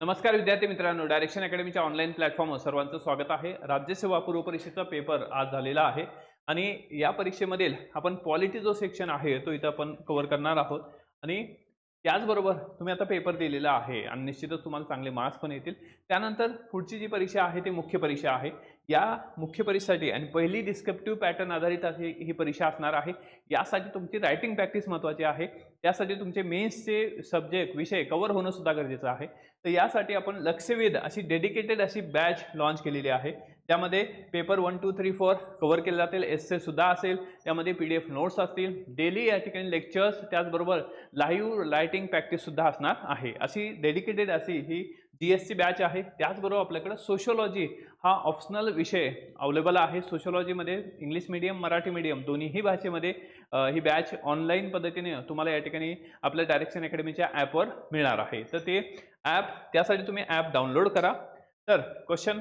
नमस्कार विद्यार्थी मित्रांनो डायरेक्शन अकॅडमीच्या ऑनलाईन प्लॅटफॉर्मवर सर्वांचं स्वागत आहे. राज्यसेवा पूर्व परीक्षेचा पेपर आज झालेला आहे. आणि या परीक्षेमधील आपण पॉलिटी जो सेक्शन आहे तो इथं आपण कव्हर करणार आहोत. आणि त्याचबरोबर तुम्ही आता पेपर दिलेला आहे आणि निश्चितच तुम्हाला चांगले मार्क्स पण येतील. त्यानंतर पुढची जी परीक्षा आहे ती मुख्य परीक्षा आहे. या मुख्य परीक्षेसाठी आणि पहिली डिस्क्रिप्टिव्ह पॅटर्न आधारित अशी ही परीक्षा असणार आहे. यासाठी तुमची रायटिंग प्रॅक्टिस महत्त्वाची आहे. त्यासाठी तुमचे मेन्सचे सब्जेक्ट विषय कवर होणं सुद्धा गरजेचं आहे. तर यासाठी आपण लक्षवेध अशी डेडिकेटेड अशी बॅच लॉन्च केलेली आहे. त्यामध्ये paper one two three four cover केले जातील. एस सुद्धा असेल. त्यामध्ये पी डी एफ नोट्स असतील. डेली या ठिकाणी लेक्चर्स त्याचबरोबर लाईव्ह लायटिंग प्रॅक्टिससुद्धा असणार आहे. अशी डेडिकेटेड अशी ही जी एस सी बॅच आहे. त्याचबरोबर आपल्याकडं सोशोलॉजी हा ऑप्शनल विषय अवेलेबल आहे. सोशोलॉजीमध्ये इंग्लिश मीडियम मराठी मीडियम दोन्हीही भाषेमध्ये ही बॅच ऑनलाईन पद्धतीने तुम्हाला या ठिकाणी आपल्या डायरेक्शन अकॅडमीच्या ॲपवर मिळणार आहे. तर ते ॲप त्यासाठी तुम्ही ॲप डाउनलोड करा. तर क्वेश्चन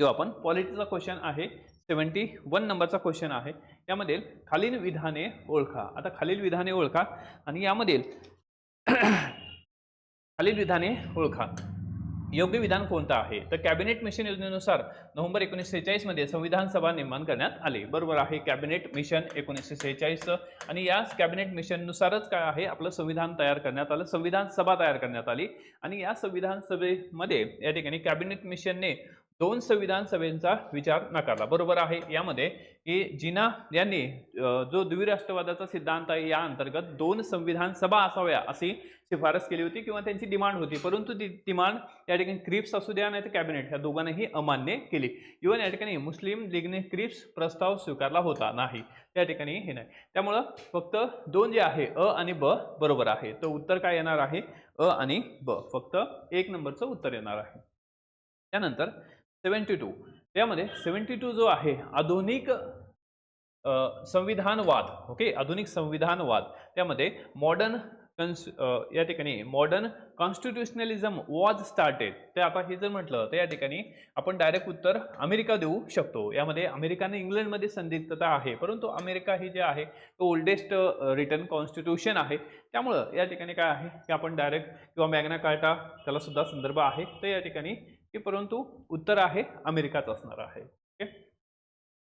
जो आपण पॉलिटीचा क्वेश्चन आहे सेवन्टी वन नंबरचा क्वेश्चन आहे यामध्ये खालील विधाने ओळखा. आता खालील विधाने ओळखा आणि यामधील खालील विधाने ओळखा. योग्य विधान कोणतं आहे? तर कॅबिनेट मिशन योजनेनुसार नोव्हेंबर एकोणीसशे सेहेचाळीसमध्ये संविधान सभा निर्माण करण्यात आली. बरोबर आहे कॅबिनेट मिशन एकोणीसशे सेहेचाळीसचं आणि या कॅबिनेट मिशननुसारच काय आहे? आपलं संविधान तयार करण्यात आलं संविधान सभा तयार करण्यात आली. आणि या संविधान सभेमध्ये या ठिकाणी कॅबिनेट मिशनने दोन संविधान सभेचा विचार नाकारला. बरोबर आहे. यामध्ये की जिना यांनी जो द्विराष्ट्रवादाचा सिद्धांत आहे या अंतर्गत दोन संविधान सभा असाव्या अशी शिफारस केली होती किंवा त्यांची डिमांड होती. परंतु ती डिमांड या ठिकाणी क्रिप्स असू द्या नाही तर कॅबिनेट ह्या दोघांनाही अमान्य केली. इव्हन या ठिकाणी मुस्लिम लीगने क्रिप्स प्रस्ताव स्वीकारला होता नाही. त्या ठिकाणी हे नाही. त्यामुळं फक्त दोन जे आहे अ आणि ब बरोबर आहे. तर उत्तर काय येणार आहे? अ आणि ब. फक्त एक नंबरचं उत्तर येणार आहे. त्यानंतर सेवन्टी टू. त्यामध्ये सेवन्टी टू जो आहे आधुनिक संविधानवाद ओके? आधुनिक संविधानवाद. त्यामध्ये मॉडर्न कन्स या ठिकाणी मॉडर्न कॉन्स्टिट्युशनलिझम वॉज स्टार्टेड ते आता हे जर म्हटलं तर या ठिकाणी आपण डायरेक्ट उत्तर अमेरिका देऊ शकतो. यामध्ये अमेरिकाने इंग्लंडमध्ये संदिग्धता आहे. परंतु अमेरिका ही जे आहे तो ओल्डेस्ट रिटर्न कॉन्स्टिट्यूशन आहे. त्यामुळं या ठिकाणी काय आहे? की आपण डायरेक्ट किंवा मॅग्ना कार्टा त्याला सुद्धा संदर्भ आहे. तर या ठिकाणी की परंतु उत्तर आहे अमेरिकाच असणार आहे. ओके?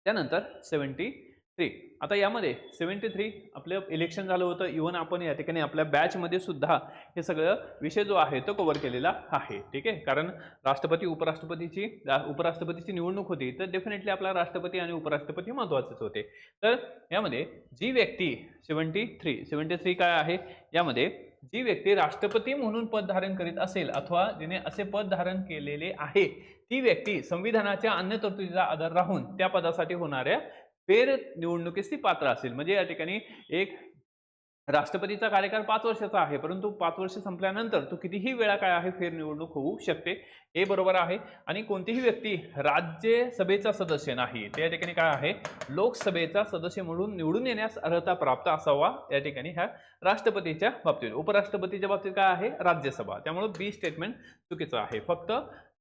त्यानंतर सेवन्टी थ्री. आता यामध्ये सेवन्टी थ्री आपलं इलेक्शन झालं होतं. इव्हन आपण या ठिकाणी आपल्या बॅचमध्ये सुद्धा हे सगळं विषय जो आहे तो कव्हर केलेला आहे. ठीक आहे? कारण राष्ट्रपती उपराष्ट्रपतीची उपराष्ट्रपतीची निवडणूक होती तर डेफिनेटली आपला राष्ट्रपती आणि उपराष्ट्रपती महत्त्वाचेच होते. तर यामध्ये जी व्यक्ती सेवन्टी थ्री सेवन्टी थ्री काय आहे? यामध्ये जी व्यक्ती राष्ट्रपती म्हणून पद धारण करीत असेल अथवा जिने असे पद धारण केलेले आहे ती व्यक्ती संविधानाच्या अन्य तरतुदीचा आधार राहून त्या पदासाठी होणाऱ्या फेर निवडणुकीस ती पात्र असेल. म्हणजे या ठिकाणी एक राष्ट्रपतीचा कार्यकाळ पाच वर्षाचा आहे परंतु पाच वर्ष संपल्यानंतर तो कितीही वेळा काय आहे फेर निवडणूक होऊ शकते. हे बरोबर आहे. आणि कोणतीही व्यक्ती राज्यसभेचा सदस्य नाही. त्या ठिकाणी काय आहे लोकसभेचा सदस्य म्हणून निवडून येण्यास अर्हता प्राप्त असावा. या ठिकाणी ह्या राष्ट्रपतीच्या बाबतीत. उपराष्ट्रपतीच्या बाबतीत काय आहे राज्यसभा. त्यामुळे बी स्टेटमेंट चुकीचं आहे. फक्त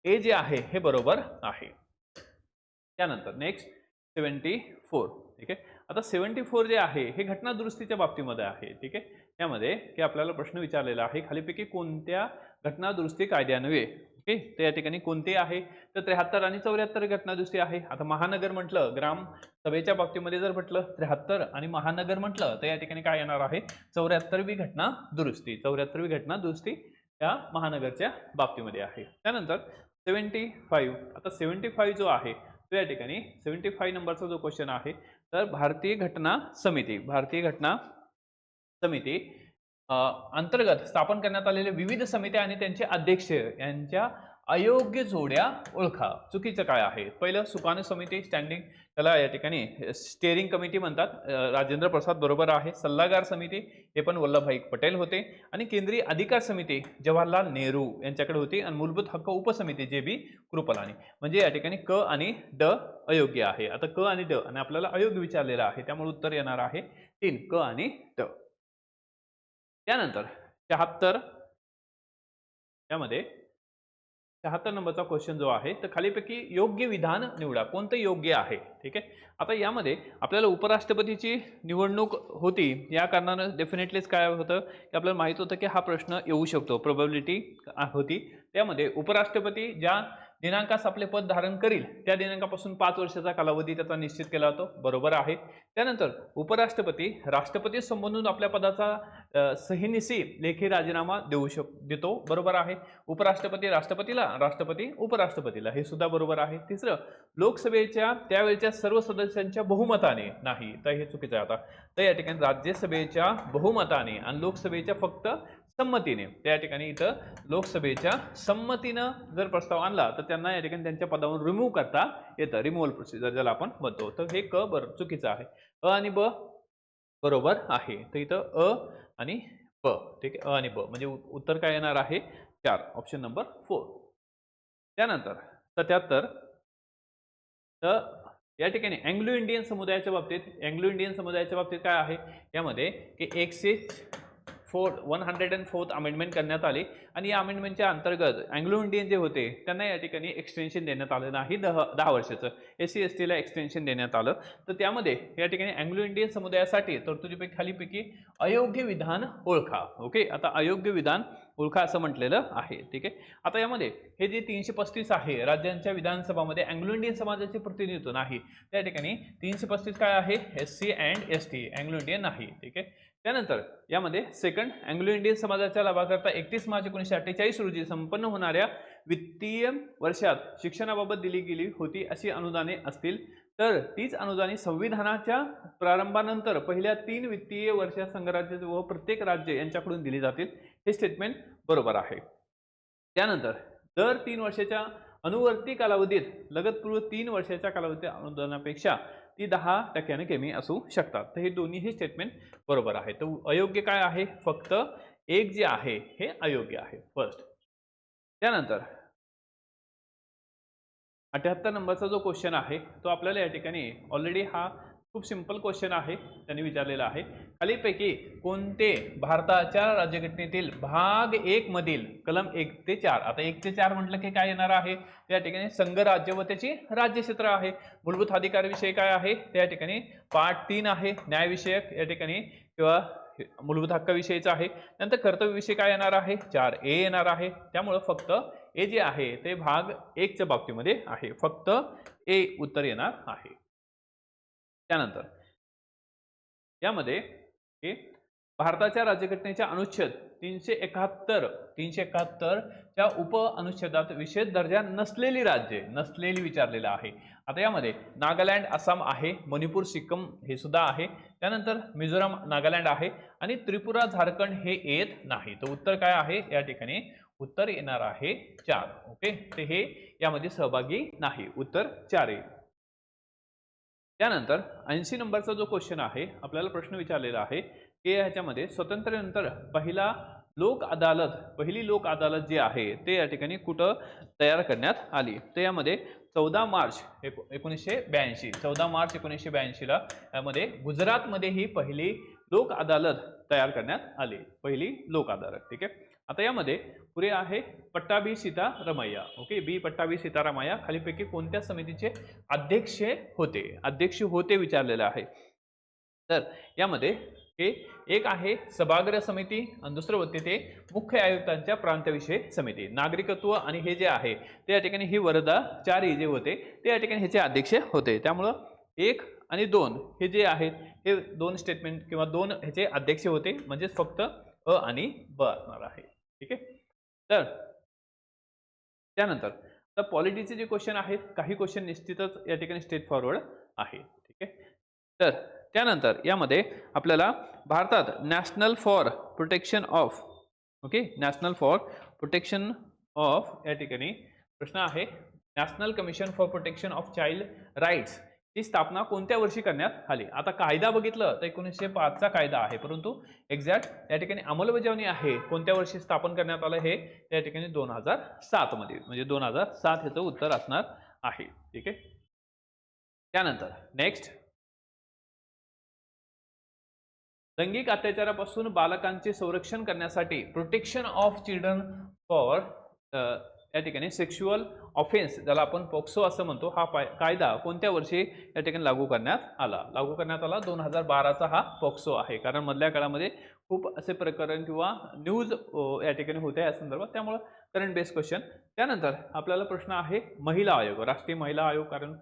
ए जे आहे हे बरोबर आहे. त्यानंतर नेक्स्ट सेवन्टी फोर ठीक आहे? आता सेवन्टी फोर जे आहे हे घटना दुरुस्तीच्या बाबतीमध्ये आहे ठीक आहे? यामध्ये की आपल्याला प्रश्न विचारलेला आहे खालीपैकी कोणत्या घटना दुरुस्ती कायद्यान्वये ओके? तर या ठिकाणी कोणते आहे? तर त्र्याहत्तर आणि चौऱ्याहत्तर घटना दुरुस्ती आहे. आता महानगर म्हटलं ग्राम सभेच्या बाबतीमध्ये जर म्हटलं त्र्याहत्तर आणि महानगर म्हटलं तर या ठिकाणी काय येणार आहे? चौऱ्याहत्तरवी घटना दुरुस्ती चौऱ्याहत्तरवी घटना दुरुस्ती या महानगरच्या बाबतीमध्ये आहे. त्यानंतर सेवन्टी फाईव्ह आता सेवन्टी फाईव्ह जो आहे या ठिकाणी सेव्हन्टी फाईव्ह नंबरचा जो क्वेश्चन आहे तर भारतीय घटना समिती भारतीय घटना समिती अंतर्गत स्थापन करण्यात आलेले विविध समित्या आणि त्यांचे अध्यक्ष यांच्या अयोग्य जोड्या ओळखा. चुकीचं काय आहे? पहिलं सुकाणू समिती स्टँडिंग त्याला या ठिकाणी स्टेअरिंग कमिटी म्हणतात. राजेंद्र प्रसाद बरोबर आहे. सल्लागार समिती हे पण वल्लभभाई पटेल होते. आणि केंद्रीय अधिकार समिती जवाहरलाल नेहरू यांच्याकडे होती. आणि मूलभूत हक्क उपसमिती जे बी कृपलानी. म्हणजे या ठिकाणी क आणि ड अयोग्य आहे. आता क आणि ड आणि आपल्याला अयोग्य विचारलेलं आहे. त्यामुळे उत्तर येणार आहे तीन. क आणि ड. त्यानंतर शहात्तर. त्यामध्ये शहात्तर नंबरचा क्वेश्चन जो आहे तर खालीपैकी योग्य विधान निवडा. कोणतं योग्य आहे? ठीक आहे? आता यामध्ये आपल्याला उपराष्ट्रपतीची निवडणूक होती या कारणानं डेफिनेटलीच काय होतं की आपल्याला माहीत होतं की हा प्रश्न येऊ शकतो. प्रोबॅबिलिटी होती. त्यामध्ये उपराष्ट्रपती ज्या दिनांकास आपले पद धारण करील त्या दिनांकापासून पाच वर्षाचा कालावधी त्याचा निश्चित केला जातो. बरोबर आहे. त्यानंतर उपराष्ट्रपती राष्ट्रपती संबोधून आपल्या पदाचा अ, सहीनिसी लेखी राजीनामा देऊ शक देतो. बरोबर आहे. उपराष्ट्रपती राष्ट्रपतीला राष्ट्रपती उपराष्ट्रपतीला. हे सुद्धा बरोबर आहे. तिसरं लोकसभेच्या त्यावेळच्या सर्व सदस्यांच्या बहुमताने. नाही तर हे चुकीचं आहे आता. तर या ठिकाणी राज्यसभेच्या बहुमताने आणि लोकसभेच्या फक्त संमतीने. त्या ठिकाणी इथं लोकसभेच्या संमतीनं जर प्रस्ताव आणला तर त्यांना या ठिकाणी त्यांच्या पदावरून रिमूव्ह करता येतं. रिमूव्हल प्रोसिजर ज्याला आपण म्हणतो. तर हे क बरं चुकीचं आहे. अ आणि ब बरोबर आहे. तर इथं अ आणि ब ठीक आहे? अ आणि ब. म्हणजे उत्तर काय येणार आहे? चार. ऑप्शन नंबर फोर त्यानंतर सत्याहत्तर. तर या ठिकाणी अँग्लो इंडियन समुदायाच्या बाबतीत अँग्लो इंडियन समुदायाच्या बाबतीत काय आहे? यामध्ये की एकशे four one hundred and fourth amendment करण्यात आली. आणि या अमेंडमेंटच्या अंतर्गत अँग्लो इंडियन जे होते त्यांना या ठिकाणी एक्सटेन्शन देण्यात आलं. नाही दहा दहा वर्षाचं एस सी एस टीला एक्सटेन्शन देण्यात आलं. तर त्यामध्ये या ठिकाणी अँग्लो इंडियन समुदायासाठी तरतुदीपैकी खालीपैकी अयोग्य विधान ओळखा. ओके आता अयोग्य विधान ओळखा असं म्हटलेलं आहे. ठीक आहे? आता यामध्ये हे जे तीनशे पस्तीस आहे राज्यांच्या विधानसभामध्ये अँग्लो इंडियन समाजाचे प्रतिनिधित्व नाही. त्या ठिकाणी तीनशे पस्तीस काय आहे? S C and S T Anglo Indian नाही. ठीक आहे? त्यानंतर यामध्ये सेकंड अँग्लो इंडियन समाजाच्या लाभाकरता एकतीस मार्च एकोणीसशे अठ्ठेचाळीस रोजी संपन्न होणाऱ्या वित्तीय वर्षात शिक्षणाबाबत दिली गेली होती अशी अनुदाने असतील. तर तीच अनुदाने संविधानाच्या प्रारंभानंतर पहिल्या तीन वित्तीय वर्षात संघराज्य व प्रत्येक राज्य यांच्याकडून दिली जातील. हे स्टेटमेंट बरोबर आहे. त्यानंतर दर तीन वर्षाच्या अनुवर्ती कालावधीत लगतपूर्व तीन वर्षाच्या कालावधी अनुदानापेक्षा ती दहा टक्क्याने कमी असू शकतात. तर हे दोन्हीही स्टेटमेंट बरोबर आहे. तर अयोग्य काय आहे? फक्त एक जे आहे हे अयोग्य आहे. फर्स्ट त्यानंतर अठ्याहत्तर नंबरचा जो क्वेश्चन आहे तो आपल्याला या ठिकाणी ऑलरेडी हा खूप सिंपल क्वेश्चन आहे त्यांनी विचारलेला आहे. खालीपैकी कोणते भारताच्या राज्यघटनेतील भाग एक मधील कलम एक ते चार आता एक ते चार म्हटलं की काय येणार आहे? त्या ठिकाणी संघराज्य व त्याची राज्यक्षेत्र आहे. मूलभूत अधिकार विषय काय आहे? त्या ठिकाणी पाठ तीन आहे न्यायविषयक या ठिकाणी किंवा मूलभूत हक्काविषयीचा आहे. नंतर कर्तव्यविषयी काय येणार आहे? चार ए येणार आहे. त्यामुळं फक्त ए जे आहे ते भाग एकच्या बाबतीमध्ये आहे. फक्त ए उत्तर येणार आहे. त्यानंतर. यामध्ये हे भारताच्या राज्यघटनेच्या अनुच्छेद तीनशे एकाहत्तर तीनशे एकाहत्तरच्या उप अनुच्छेदात विशेष दर्जा नसलेली राज्ये नसलेली विचारलेलं आहे. आता यामध्ये नागालँड आसाम आहे मणिपूर सिक्कम हे सुद्धा आहे. त्यानंतर मिझोराम नागालँड आहे आणि त्रिपुरा झारखंड हे येत नाही. तर उत्तर काय आहे? या ठिकाणी उत्तर येणार आहे चार. ओके? ते हे यामध्ये सहभागी नाही. उत्तर चार येईल त्यानंतर ऐंशी नंबरचा जो क्वेश्चन आहे आपल्याला प्रश्न विचारलेला आहे की ह्याच्यामध्ये स्वतंत्रनंतर पहिला लोक अदालत पहिली लोक अदालत जी आहे ते या ठिकाणी कुठं तयार करण्यात आली? तर यामध्ये चौदा मार्च एको एकोणीसशे ब्याऐंशी चौदा मार्च एकोणीसशे ब्याऐंशीला यामध्ये गुजरातमध्ये ही पहिली लोक अदालत तयार करण्यात आली. पहिली लोक अदालत ठीक आहे? आता यामध्ये पुढे आहे पट्टाभी सीता रमैया. ओके बी पट्टाभी सीतारामय्या खालीपैकी कोणत्या समितीचे अध्यक्ष होते? अध्यक्ष होते विचारलेलं आहे. तर यामध्ये हे एक आहे सभागृह समिती आणि दुसरं होते ते मुख्य आयुक्तांच्या प्रांताविषयी समिती. नागरिकत्व आणि हे जे आहे ते या ठिकाणी ही वरदा चारी जे होते ते या ठिकाणी ह्याचे अध्यक्ष होते. त्यामुळं एक आणि दोन हे जे आहेत हे दोन स्टेटमेंट किंवा दोन ह्याचे अध्यक्ष होते. म्हणजेच फक्त अ आणि ब असणार आहे. ठीक आहे? तर त्यानंतर तर पॉलिटीचे जे क्वेश्चन आहेत काही क्वेश्चन निश्चितच या ठिकाणी स्टेट फॉरवर्ड आहे. ठीक आहे? तर त्यानंतर यामध्ये आपल्याला भारतात national for protection of okay national for protection of या ठिकाणी प्रश्न आहे. National commission for protection of child rights ती स्थापना कोणत्या वर्षी करण्यात आली? आता कायदा बघितलं तर एकोणीसशे पाचचा कायदा आहे परंतु एक्झॅक्ट या ठिकाणी अंमलबजावणी आहे कोणत्या वर्षी स्थापन करण्यात आलं हे या ठिकाणी दोन हजार सातमध्ये म्हणजे दोन हजार सात ह्याचं उत्तर असणार आहे. ठीक आहे? त्यानंतर नेक्स्ट लैंगिक अत्याचारापासून बालकांचे संरक्षण करण्यासाठी प्रोटेक्शन ऑफ चिल्ड्रन फॉर या ठिकाणी सेक्शुअल ऑफेन्स ज्याला आपण पोक्सो असं म्हणतो हा पाय कायदा कोणत्या वर्षी या ठिकाणी लागू करण्यात आला? लागू करण्यात आला दोन हजार बाराचा हा पोक्सो आहे. कारण मधल्या काळामध्ये खूप असे प्रकरण किंवा न्यूज या ठिकाणी होत्या या संदर्भात. त्यामुळं करंट बेस्ड क्वेश्चन त्यानंतर आपल्याला प्रश्न आहे महिला आयोग. राष्ट्रीय महिला आयोग कारण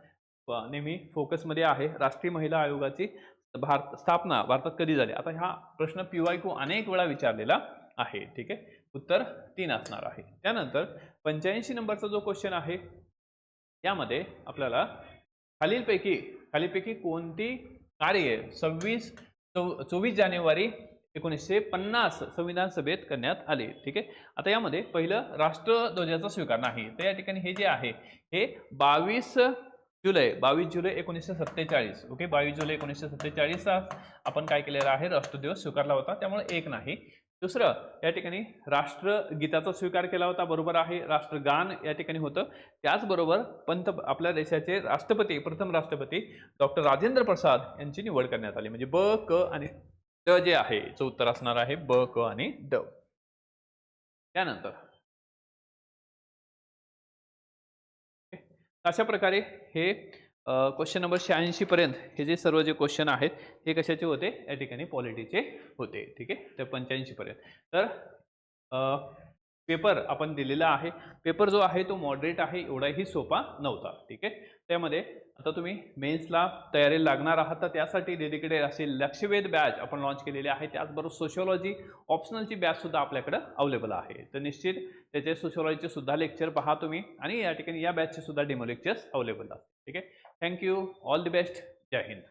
नेहमी फोकसमध्ये आहे. राष्ट्रीय महिला आयोगाची भारत स्थापना भारतात कधी झाली? आता हा प्रश्न पी वाय को अनेक वेळा विचारलेला आहे. ठीक आहे? उत्तर तीन असणार आहे. त्यानंतर पंच्याऐंशी नंबरचा जो क्वेश्चन आहे यामध्ये आपल्याला खालीलपैकी खालीलपैकी कोणती कार्य सव्वीस चौ चोवीस जानेवारी एकोणीसशे पन्नास संविधान सभेत करण्यात आले. ठीक आहे? आता यामध्ये पहिलं राष्ट्रध्वजाचा स्वीकार नाही. तर या ठिकाणी हे जे आहे हे बावीस जुलै बावीस जुलै एकोणीसशे सत्तेचाळीस. ओके? बावीस जुलै एकोणीसशे सत्तेचाळीसचा आपण काय केलेलं आहे? राष्ट्रध्वज स्वीकारला होता. त्यामुळे एक नाही. दुसरं या ठिकाणी राष्ट्रगीताचा स्वीकार केला होता बरोबर आहे. राष्ट्रगान या ठिकाणी होतं. त्याचबरोबर पंत आपल्या देशाचे राष्ट्रपती प्रथम राष्ट्रपती डॉक्टर राजेंद्र प्रसाद यांची निवड करण्यात आली. म्हणजे ब क आणि ड जे आहे याचं उत्तर असणार आहे ब क आणि ड. त्यानंतर अशा प्रकारे हे क्वेश्चन नंबर शहाऐंशी पर्यंत हे जे सर्व जे क्वेश्चन आहेत हे कशाचे होते? या ठिकाणी पॉलिटीचे होते. ठीक आहे? तर पंच्याऐंशी पर्यंत. तर पेपर आपण दिलेला आहे. पेपर जो आहे तो मॉडरेट आहे एवढाही सोपा नव्हता. ठीक आहे? त्यामध्ये आता तुम्ही मेन्सला तयारी लागणार आहात तर त्यासाठी डेडिकेटेड असे लक्षवेध बॅच आपण लॉन्च केलेले आहे त्याचबरोबर सोशिओलॉजी ऑप्शनलची बॅचसुद्धा आपल्याकडं अवेलेबल आहे. तर निश्चित त्याचे सोशिओलॉजीचे सुद्धा लेक्चर पहा तुम्ही आणि या ठिकाणी या बॅचचे सुद्धा डेमो लेक्चर्स अवेलेबल आहेत. ठीक आहे? Thank you all the best Jai Hind